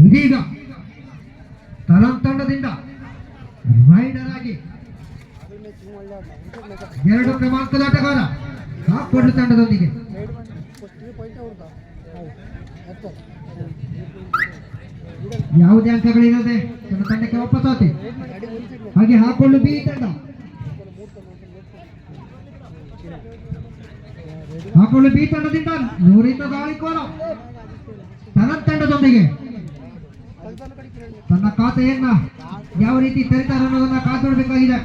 ಇದೀಗ ತರಂತಂಡದಿಂದ ರೈಡರ್ ಆಗಿ ಎರಡು ಕ್ರಮಾಂಕದ ಆಟಗಾರ ಕಾಕೊಡ್ಲು ತಂಡದೊಂದಿಗೆ. ಯಾವುದೇ ಅಂಕಗಳಿರದೆ ತನ್ನ ತಂಡಕ್ಕೆ ವಾಪಸ್ಸಾತಿ ಹಾಗೆ ಹಾಕೊಂಡು ಬಿ ತಂಡ. ಹಾಕೊಂಡು ಬಿ ತಂಡದಿಂದ ನೂರಿಂದ ದಾಳಿಕೋರ ತನ್ನ ತಂಡದೊಂದಿಗೆ ತನ್ನ ಖಾತೆಯನ್ನ ಯಾವ ರೀತಿ ತೆರೀತಾರೆ ಅನ್ನೋದನ್ನ ಕಾತೊಡಬೇಕಾಗಿದೆ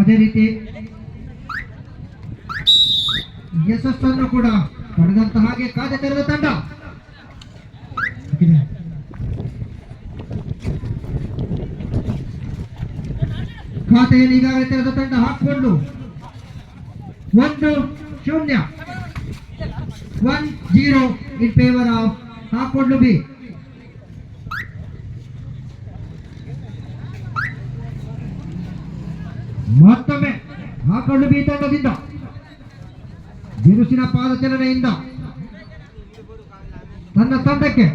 ಅದೇ ರೀತಿ ಯಶಸ್ಸನ್ನು ಕೂಡ ಪಡೆದಂತ ಹಾಗೆ ಖಾತೆ ತೆರೆದ ತಂಡ. ಖಾತೆಯಲ್ಲಿ ಈಗಾಗಲೇ ತೆರೆದ ತಂಡ ಹಾಕಿಕೊಂಡು ಒಂದು ಶೂನ್ಯ. One zero in favour of ಹಾಕೊಂಡು ಬಿ. ಮತ್ತೊಮ್ಮೆ ಹಾಕೊಂಡು ಬಿ ತಂಡದಿಂದ ಬಿರುಸಿನ ಪಾದಚಲನೆಯಿಂದ ತನ್ನ ತಂಡಕ್ಕೆ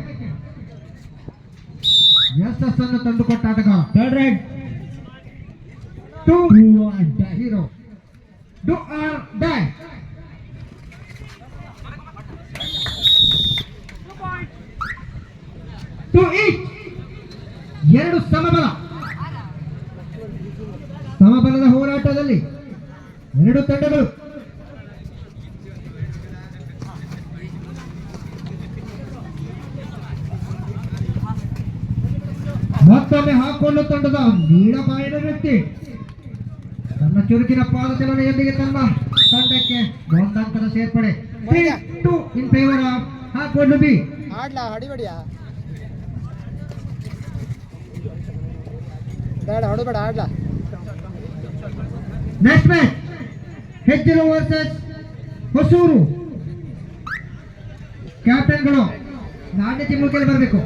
ಯಶಸ್ಸನ್ನು ತಂದುಕೊಟ್ಟ ಆಟಗಾರ Third right. Two. Zero do or die two each ಎರಡು ಸಮಬಲ ಸಮಬಲದ ಹೋರಾಟದಲ್ಲಿ ಎರಡು ತಂಡಗಳು. ಮತ್ತೊಮ್ಮೆ ಹಾಕೊಂಡು ತಂಡದ ನೀಳಬಾಯಿನ ವ್ಯಕ್ತಿ. ತನ್ನ ಚುರುಕಿನ ಪಾದಚಲನೆಯೊಂದಿಗೆ ತನ್ನ ತಂಡಕ್ಕೆ ಒಂದಂತರ ಸೇರ್ಪಡೆ. ಇನ್ ಫೇವರ್ ಆಫ್ ಹಾಕೊಂಡು ಬಿ. ಆಡ್ಲಾ ಹೊಡಿಬೇಡಿಯಾ ಬೇಡ ಹೊಡಿಬೇಡ ಆಡ್ಲಾ. ನೆಕ್ಸ್ಟ್ ಮ್ಯಾಚ್ ಹೆಚ್ಚಿನ ವರ್ಸಸ್ ಹೊಸೂರು ಕ್ಯಾಪ್ಟನ್ಗಳು ನಾಣ್ಯ ಕೇಳಿ ಬರಬೇಕು.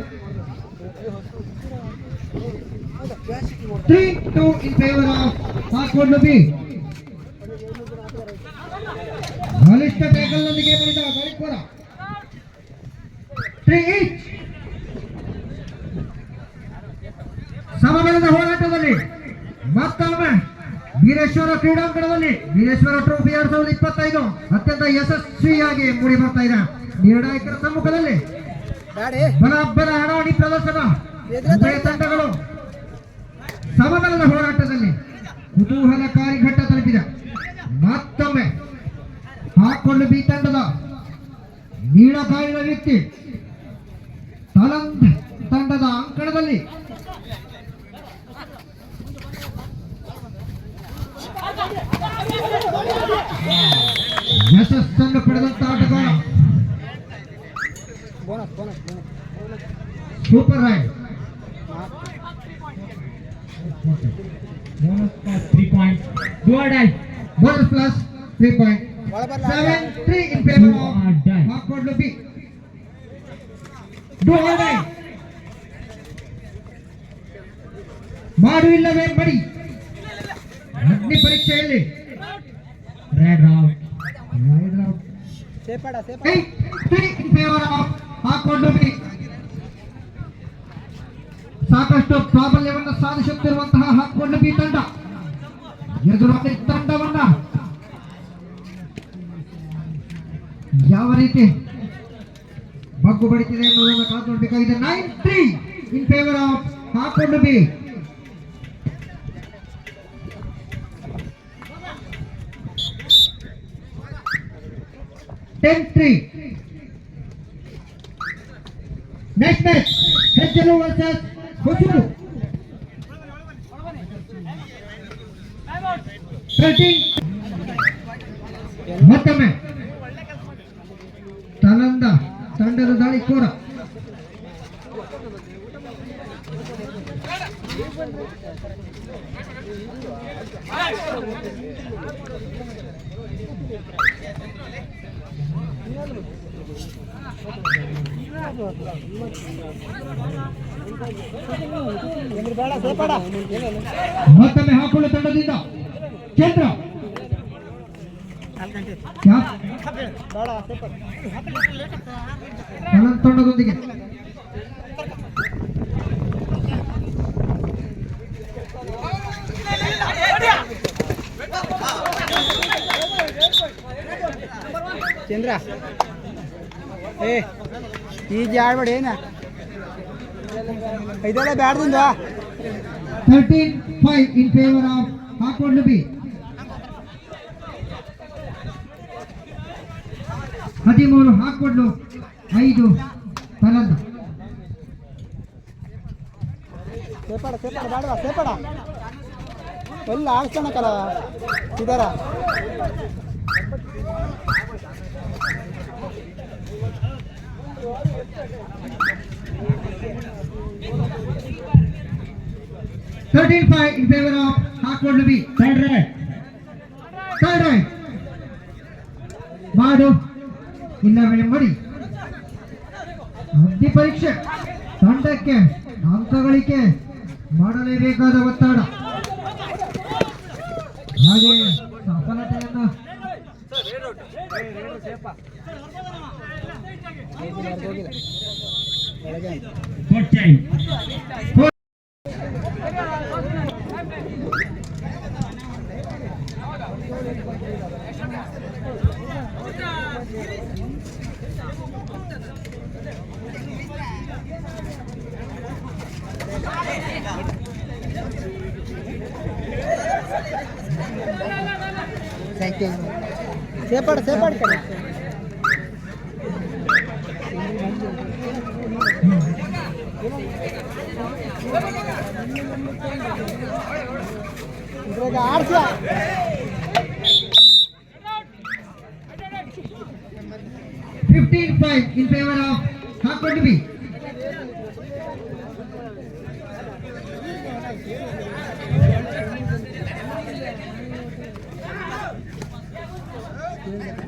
Three two in favour of ಹಾಕೊಂಡು ಬಿ ಬಲಿಷ್ಠ ಟ್ಯಾಕಲ್ನೊಂದಿಗೆ ಬಳಿದ ಗಾಳಿಕೋರ ತ್ರೀ ಈಚ್ ಸಮಬಲದ ಹೋರಾಟದಲ್ಲಿ ಮತ್ತೊಮ್ಮೆ ವೀರೇಶ್ವರ ಕ್ರೀಡಾಂಗಣದಲ್ಲಿ ವೀರೇಶ್ವರ ಟ್ರೋಫಿ ಎರಡ್ ಸಾವಿರದ ಇಪ್ಪತ್ತೈದು ಅತ್ಯಂತ ಯಶಸ್ವಿಯಾಗಿ ಮೂಡಿ ಬರ್ತಾ ಇದೆ. ನಿರ್ಣಾಯಕರ ಸಮ್ಮುಖದಲ್ಲಿ ಬ್ಯಾಡಿ. ಬಲಾಬ್ಬರ ಹಣಾವಣಿ ಪ್ರದರ್ಶನ ತಂಡಗಳು ಸಮಬಲದ ಹೋರಾಟದಲ್ಲಿ ಕುತೂಹಲಕಾರಿ ಘಟ್ಟ ತಲುಪಿದೆ. ಮತ್ತೊಮ್ಮೆ ಹಾಕೊಂಡು ಬಿ ತಂಡದ ನೀಳಕಾಯಿನ ವ್ಯಕ್ತಿ ತಲಂತ್ ತಂಡದ ಅಂಕಣದಲ್ಲಿ ಯಶಸ್ಸನ್ನು ಪಡೆದಂತ ಆಟಗಾರ bonus bonus bonus super raid Bonus plus three points. Do or die. Bonus plus three point ಒಳ ಬರ್ಲ seven three in favour Do of or die. ಹಾಕೊಂಡು ಬಿ ಡು ಆರ್ ಡೈ ಮಾಡು ಇಲ್ಲವೇ ಮಡಿ ಅಗ್ನಿ ಪರೀಕ್ಷೆಯಲ್ಲಿ Red route. ರೈಡ್ ಔಟ್ ಸೇಪಾಡ ಸೇಪಾಡ eight three in favour of ಹಾಕೊಂಡು ಸಾಕಷ್ಟು ಪ್ರಾಬಲ್ಯವನ್ನು ಸಾಧಿಸುತ್ತಿರುವಂತಹ ಹಾಕೊಂಡು ಬಿ ತಂಡ. ಎದುರಾಳಿ ತಂಡವನ್ನ ಯಾವ ರೀತಿ ಬಗ್ಗು ಬಡಿತಿದೆ ಅನ್ನೋದನ್ನು ಕಾದು ನೋಡಬೇಕಾಗಿದೆ. Nine three in favour of ಹಾಕೊಂಡು B ten three next match Hejjala versus Hosur thirteen ಮತ್ತೊಮ್ಮೆ. ತಲಂದ ತಂಡದ ದಾಳಿಕೋರ ಎಂದ್ರೆ ಮತ್ತೊಮ್ಮೆ ಹಾಕೊಳ್ಳೋ ತಂಡದಿಂದ. ಕೇಂದ್ರ. ತಂಡದೊಂದಿಗೆ. ಕೇಂದ್ರ. ಏ ಈಗ ಆಡ್ಬೇಡಿ ಏನ? ಇದೆಲ್ಲ ಬ್ಯಾಡ್ದಿಂದ? Thirteen five in favour of ಹಾಕೊಂಡು ಬಿ ಹದಿಮೂರು ಹಾಕೊಂಡು ಐದು ತಲಂದ ಸೇಪಾಡ ಸೇಪಾಡ ಬೇಡವಾ ಸೇಪಾಡ ಎಲ್ಲ ಆಡ್ಸೋಣಕ್ಕಲ್ಲ ಇದಾರ thirteen five in favour of ಹಾಕೊಂಡು B Third right. Third raid ಮಾಡು ಇಲ್ಲವೇ ಮಾಡಿ ಅಗ್ನಿ ಪರೀಕ್ಷೆ ತಂಡಕ್ಕೆ ಅಂಕ ಗಳಿಕೆ ಮಾಡಲೇಬೇಕಾದ ಒತ್ತಡ ಹಾಗೆ ಸಫಲತೆಯನ್ನು சேப்பாடு சேப்பாடு கிடையாது Fifteen five in favor of Hakkotbi. Thank you.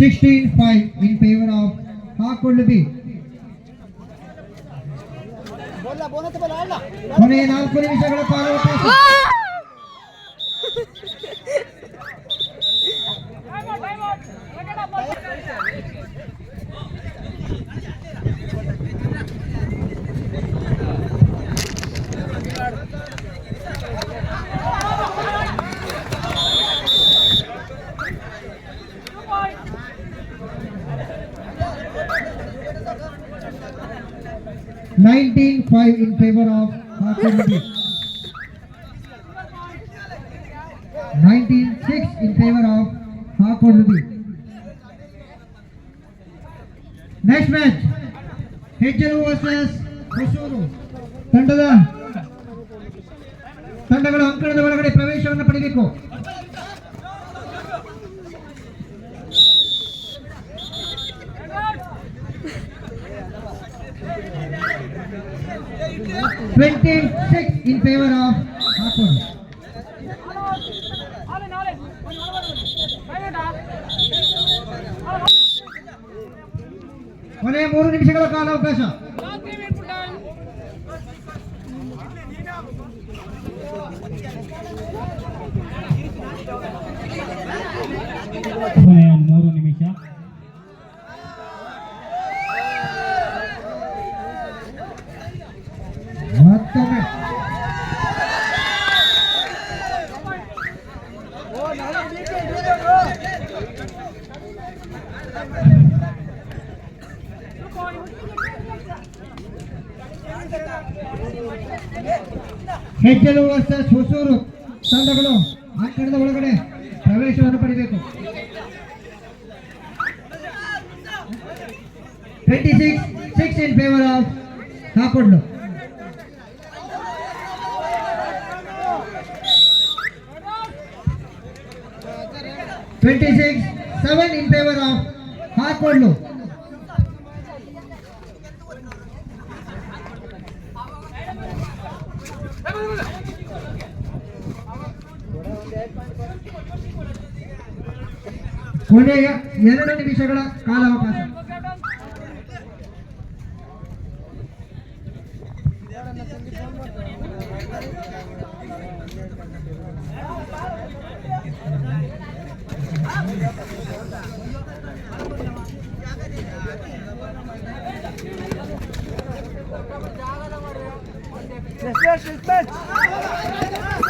16-5 in favor of Hakulbi. ಕೊನೆಯ ನಾಲ್ಕು ನಿಮಿಷಗಳ ಕಾಲ 19 5 in favor of our committee 19 6 in favor of our committee next match HLO versus Hosuru ತಂಡದ ತಂಡಗಳು ಅಂಕಣದ ಒಳಗಡೆ ಪ್ರವೇಶವನ್ನು ಪಡೆಯಬೇಕು twenty six in favour of ಹಾಕೊಂಡು ಕೊನೆಯ ಮೂರು ನಿಮಿಷಗಳ ಕಾಲಾವಕಾಶ ಕೊನೆಯ ಮೂರು ವರ್ಸಸ್ ಹೊಸೂರು ತಂಡಗಳು ಅಂಕಣದ ಒಳಗಡೆ ಪ್ರವೇಶವನ್ನು ಪಡೆಯಬೇಕು twenty six six in favour of ಹಾಕೊಂಡು twenty six seven in favour of ಹಾಕೊಂಡು ಕೊನೆಯ ಎರಡು ನಿಮಿಷಗಳ ಕಾಲಾವಕಾಶ Refresh his match!